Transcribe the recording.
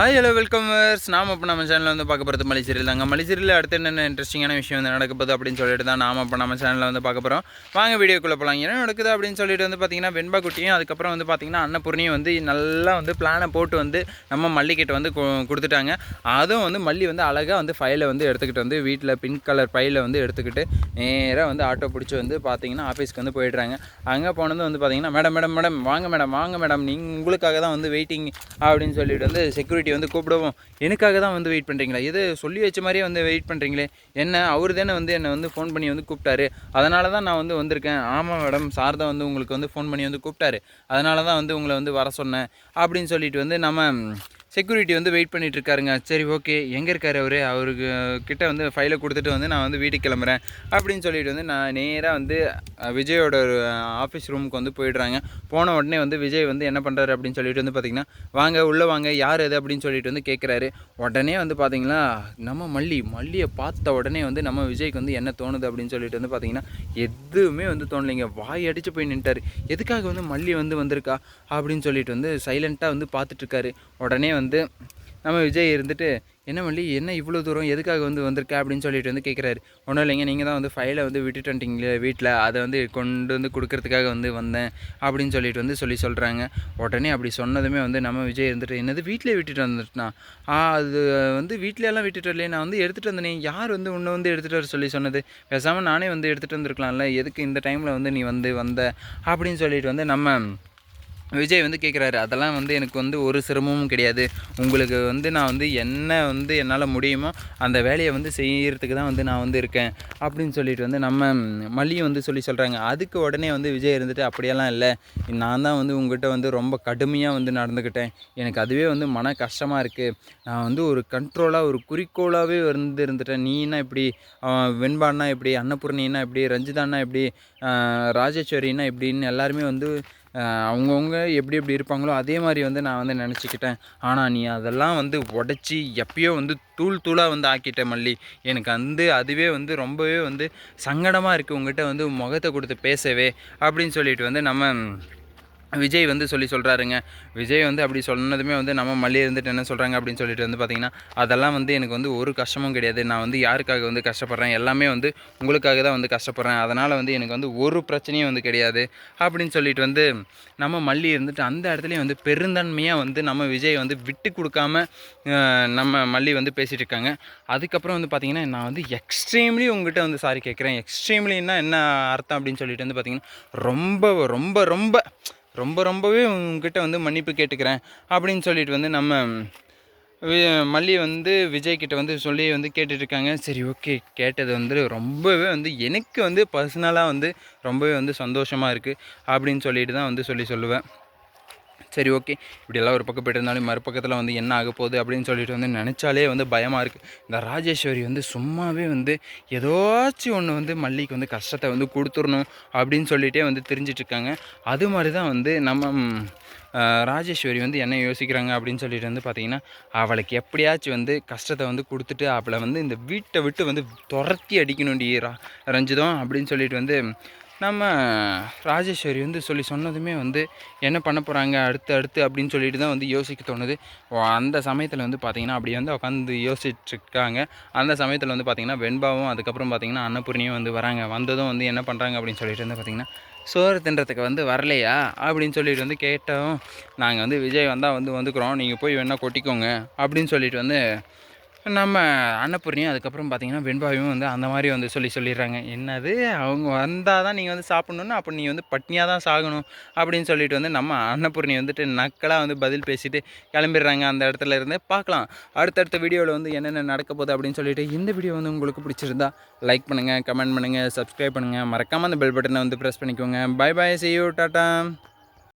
Hi hello வெல்கமர்ஸ் நாம் இப்போ நம்ம சேனலில் வந்து பார்க்க போகிறது மலைச்சேரியில் தாங்க. மலைச்சீரியல் அடுத்து என்னென்ன இன்ட்ரெஸ்டிங்கான விஷயம் வந்து நடக்க போகுது அப்படின்னு சொல்லிட்டு தான் நாம் இப்போ நம்ம சேனலில் வந்து பார்க்க போகிறோம் வாங்க வீடியோக்குள்ளே போகலாம் என்ன நடக்குது அப்படின்னு சொல்லிட்டு வந்து பார்த்திங்கன்னா வெண்பா குட்டியும் அதுக்கப்புறம் வந்து பார்த்திங்கன்னா அன்னபூர்ணியும் வந்து நல்லா வந்து பிளானை போட்டு வந்து நம்ம மல்லிக்கிட்ட வந்து கொடுத்துட்டாங்க. அதுவும் வந்து மல்லி வந்து அழகாக வந்து ஃபைலை வந்து எடுத்துக்கிட்டு வந்து வீட்டில் பிங்க் கலர் ஃபைலை வந்து எடுத்துக்கிட்டு நேராக வந்து ஆட்டோ பிடிச்சி வந்து பார்த்திங்கன்னா ஆஃபீஸ்க்கு வந்து போயிடுறாங்க. அங்கே போனது வந்து பார்த்தீங்கன்னா மேடம் மேடம் மேடம் வாங்க மேடம் வாங்க மேடம். நீங்கள் உங்களுக்காக தான் வந்து வெயிட்டிங் அப்படின்னு சொல்லிட்டு வந்து செக்யூரிட்டி வந்து கூப்பிடுவோம் எனக்காக தான் வந்து வெயிட் பண்ணுறீங்களா இது சொல்லி வச்ச மாதிரியே வந்து வெயிட் பண்ணுறீங்களே என்ன? அவர் தானே வந்து என்னை வந்து ஃபோன் பண்ணி வந்து கூப்பிட்டாரு. அதனால தான் நான் வந்து வந்திருக்கேன். ஆமாம் மேடம் சார் தான் வந்து உங்களுக்கு வந்து ஃபோன் பண்ணி வந்து கூப்பிட்டாரு. அதனால தான் வந்து உங்களை வந்து வர சொன்னேன். அப்படின்னு சொல்லிட்டு வந்து நம்ம செக்யூரிட்டி வந்து வெயிட் பண்ணிகிட்டு இருக்காருங்க சரி ஓகே. எங்கே இருக்கார் அவர்? அவருக்கு கிட்ட வந்து ஃபைலை கொடுத்துட்டு வந்து நான் வந்து வீட்டுக்கு கிளம்புறேன். அப்படின்னு சொல்லிட்டு வந்து நான் நேராக வந்து விஜயோட ஒரு ஆஃபீஸ் ரூமுக்கு வந்து போயிடுறாங்க. போன உடனே வந்து விஜய் வந்து என்ன பண்ணுறாரு அப்படின்னு சொல்லிட்டு வந்து பார்த்திங்கன்னா வாங்க உள்ளே வாங்க. யார் அது? அப்படின்னு சொல்லிட்டு வந்து கேட்குறாரு உடனே வந்து பார்த்திங்கனா நம்ம மல்லி மல்லியை பார்த்த உடனே வந்து நம்ம விஜய்க்கு வந்து என்ன தோணுது அப்படின்னு சொல்லிட்டு வந்து பார்த்திங்கன்னா எதுவுமே வந்து தோணலைங்க. வாய் அடித்து போய் நின்ட்டார். எதுக்காக வந்து மல்லி வந்து வந்திருக்கா? அப்படின்னு சொல்லிட்டு வந்து சைலண்ட்டாக வந்து பார்த்துட்ருக்காரு உடனே வந்து வந்து நம்ம விஜய் இருந்துட்டு என்ன மல்லி என்ன இவ்வளோ தூரம் எதுக்காக வந்து வந்திருக்க? அப்படின்னு சொல்லிட்டு வந்து கேட்குறாரு ஒன்றும் இல்லைங்க நீங்கள் தான் வந்து ஃபைலை வந்து விட்டுட்டு வந்துட்டீங்களே வீட்டில் அதை வந்து கொண்டு வந்து கொடுக்கறதுக்காக வந்து வந்தேன் அப்படின்னு சொல்லிட்டு வந்து சொல்லி சொல்கிறாங்க உடனே அப்படி சொன்னதுமே வந்து நம்ம விஜய் இருந்துட்டு என்னது வீட்டிலே விட்டுட்டு வந்துட்டுனா ஆ அது வந்து வீட்டிலலாம் விட்டுட்டு வரலையே நான் வந்து எடுத்துகிட்டு வந்தேனே. யார் வந்து உன்னை வந்து எடுத்துகிட்டு வர சொல்லி சொன்னது? பேசாமல் நானே வந்து எடுத்துகிட்டு வந்திருக்கலாம்ல. எதுக்கு இந்த டைமில் வந்து நீ வந்து வந்த? அப்படின்னு சொல்லிட்டு வந்து நம்ம விஜய் வந்து கேட்குறாரு அதெல்லாம் வந்து எனக்கு வந்து ஒரு சிரமமும் கிடையாது. உங்களுக்கு வந்து நான் வந்து என்ன வந்து என்னால் முடியுமோ அந்த வேலையை வந்து செய்யறதுக்கு தான் வந்து நான் வந்து இருக்கேன். அப்படின்னு சொல்லிட்டு வந்து நம்ம மல்லியும் வந்து சொல்லி சொல்கிறாங்க அதுக்கு உடனே வந்து விஜய் இருந்துட்டு அப்படியெல்லாம் இல்லை. நான் தான் வந்து உங்ககிட்ட வந்து ரொம்ப கடுமையாக வந்து நடந்துக்கிட்டேன் எனக்கு அதுவே வந்து மன கஷ்டமாக இருக்குது நான் வந்து ஒரு கண்ட்ரோலாக ஒரு குறிக்கோளாகவே வந்து இருந்துட்டேன். நீனா இப்படி வெண்பான்னா இப்படி அன்னபூர்ணின்னா இப்படி ரஞ்சிதான்னா இப்படி ராஜேஸ்வரின்னா இப்படின்னு எல்லாருமே வந்து அவங்கவுங்க எப்படி எப்படி இருப்பாங்களோ அதே மாதிரி வந்து நான் வந்து நினச்சிக்கிட்டேன். ஆனால் நீ அதெல்லாம் வந்து உடச்சி எப்பயோ வந்து தூள் தூளாக வந்து ஆக்கிட்ட மல்லி. எனக்கு வந்து அதுவே வந்து ரொம்பவே வந்து சங்கடமாக இருக்குது உங்ககிட்ட வந்து முகத்தை கொடுத்து பேசவே அப்படின்னு சொல்லிட்டு வந்து நம்ம விஜய் வந்து சொல்லி சொல்கிறாருங்க விஜய் வந்து அப்படி சொன்னதுமே வந்து நம்ம மல்லி இருந்துட்டு என்ன சொல்கிறாங்க அப்படின்னு சொல்லிட்டு வந்து பார்த்திங்கன்னா அதெல்லாம் வந்து எனக்கு வந்து ஒரு கஷ்டமும் கிடையாது. நான் வந்து யாருக்காக வந்து கஷ்டப்படுறேன்? எல்லாமே வந்து உங்களுக்காக தான் வந்து கஷ்டப்படுறேன். அதனால் வந்து எனக்கு வந்து ஒரு பிரச்சனையும் வந்து கிடையாது. அப்படின்னு சொல்லிட்டு வந்து நம்ம மல்லி இருந்துட்டு அந்த இடத்துலையும் வந்து பெருந்தன்மையாக வந்து நம்ம விஜய் வந்து விட்டு கொடுக்காம நம்ம மல்லி வந்து பேசிகிட்டு இருக்காங்க. அதுக்கப்புறம் வந்து பார்த்திங்கன்னா நான் வந்து எக்ஸ்ட்ரீம்லி உங்கள்கிட்ட வந்து சாரி கேட்குறேன் எக்ஸ்ட்ரீம்லின்னா என்ன அர்த்தம் அப்படின்னு சொல்லிட்டு வந்து பார்த்திங்கன்னா ரொம்ப ரொம்ப ரொம்ப ரொம்ப ரொம்பவே உங்ககிட்ட வந்து மன்னிப்பு கேட்டுக்கிறேன் அப்படின்னு சொல்லிட்டு வந்து நம்ம வி- மல்லி வந்து விஜய்கிட்ட வந்து சொல்லி வந்து கேட்டுட்டு இருக்காங்க. சரி ஓகே. கேட்டது வந்து ரொம்பவே வந்து எனக்கு வந்து பர்சனலாக வந்து ரொம்பவே வந்து சந்தோஷமாக இருக்குது அப்படின்னு சொல்லிட்டு தான் வந்து சொல்லி சொல்லுவேன். சரி ஓகே. இப்படியெல்லாம் ஒரு பக்கம் போயிட்டு இருந்தாலும் மறுபக்கத்தில் வந்து என்ன ஆக போகுது அப்படின்னு சொல்லிட்டு வந்து நினச்சாலே வந்து பயமாக இருக்குது இந்த ராஜேஸ்வரி வந்து சும்மாவே வந்து ஏதாச்சும் ஒன்று வந்து மல்லிக்கு வந்து கஷ்டத்தை வந்து கொடுத்துடணும் அப்படின்னு சொல்லிகிட்டே வந்து தெரிஞ்சிட்ருக்காங்க அது மாதிரி தான் வந்து நம்ம ராஜேஸ்வரி வந்து என்ன யோசிக்கிறாங்க அப்படின்னு சொல்லிட்டு வந்து பார்த்தீங்கன்னா அவளுக்கு எப்படியாச்சும் வந்து கஷ்டத்தை வந்து கொடுத்துட்டு அவளை வந்து இந்த வீட்டை விட்டு வந்து துரத்தி அடிக்கணும்டி ரா ரஞ்சிதம் அப்படின்னு சொல்லிட்டு வந்து நம்ம ராஜேஸ்வரி வந்து சொல்லி சொன்னதுமே வந்து என்ன பண்ண போகிறாங்க அடுத்து அடுத்து அப்படின்னு சொல்லிட்டு தான் வந்து யோசிக்க தோணுது. அந்த சமயத்தில் வந்து பார்த்திங்கன்னா அப்படி வந்து உட்காந்து யோசிச்சுருக்காங்க அந்த சமயத்தில் வந்து பார்த்திங்கன்னா வெண்பாவும் அதுக்கப்புறம் பார்த்திங்கன்னா அன்னபூர்ணியும் வந்து வராங்க. வந்ததும் வந்து என்ன பண்ணுறாங்க அப்படின்னு சொல்லிட்டு வந்து பார்த்திங்கன்னா சோறு தின்றதுக்கு வந்து வரலையா? அப்படின்னு சொல்லிட்டு வந்து கேட்டோம். நாங்கள் வந்து விஜய் வந்தால் வந்து வந்துக்கிறோம். நீங்கள் போய் வேணால் கொட்டிக்கோங்க அப்படின்னு சொல்லிட்டு வந்து நம்ம அன்னபூர்ணியும் அதுக்கப்புறம் பார்த்தீங்கன்னா வெண்பாவையும் வந்து அந்த மாதிரி வந்து சொல்லி சொல்லிடுறாங்க. என்னது? அவங்க வந்தால் தான் நீங்கள் வந்து சாப்பிட்ணுன்னா அப்போ நீ வந்து பட்னியாக தான் சாகணும் அப்படின்னு சொல்லிட்டு வந்து நம்ம அன்னபூர்ணி வந்துட்டு நக்கலாக வந்து பதில் பேசிட்டு கிளம்பிடுறாங்க அந்த இடத்துல இருந்து. பார்க்கலாம். அடுத்தடுத்த வீடியோவில் வந்து என்னென்ன நடக்க போகுது அப்படின்னு சொல்லிட்டு இந்த வீடியோ வந்து உங்களுக்கு பிடிச்சிருந்தா லைக் பண்ணுங்கள் கமெண்ட் பண்ணுங்கள் சப்ஸ்கிரைப் பண்ணுங்கள் மறக்காமல் அந்த பெல் பட்டனை வந்து ப்ரெஸ் பண்ணிக்கோங்க. Bye bye see you tata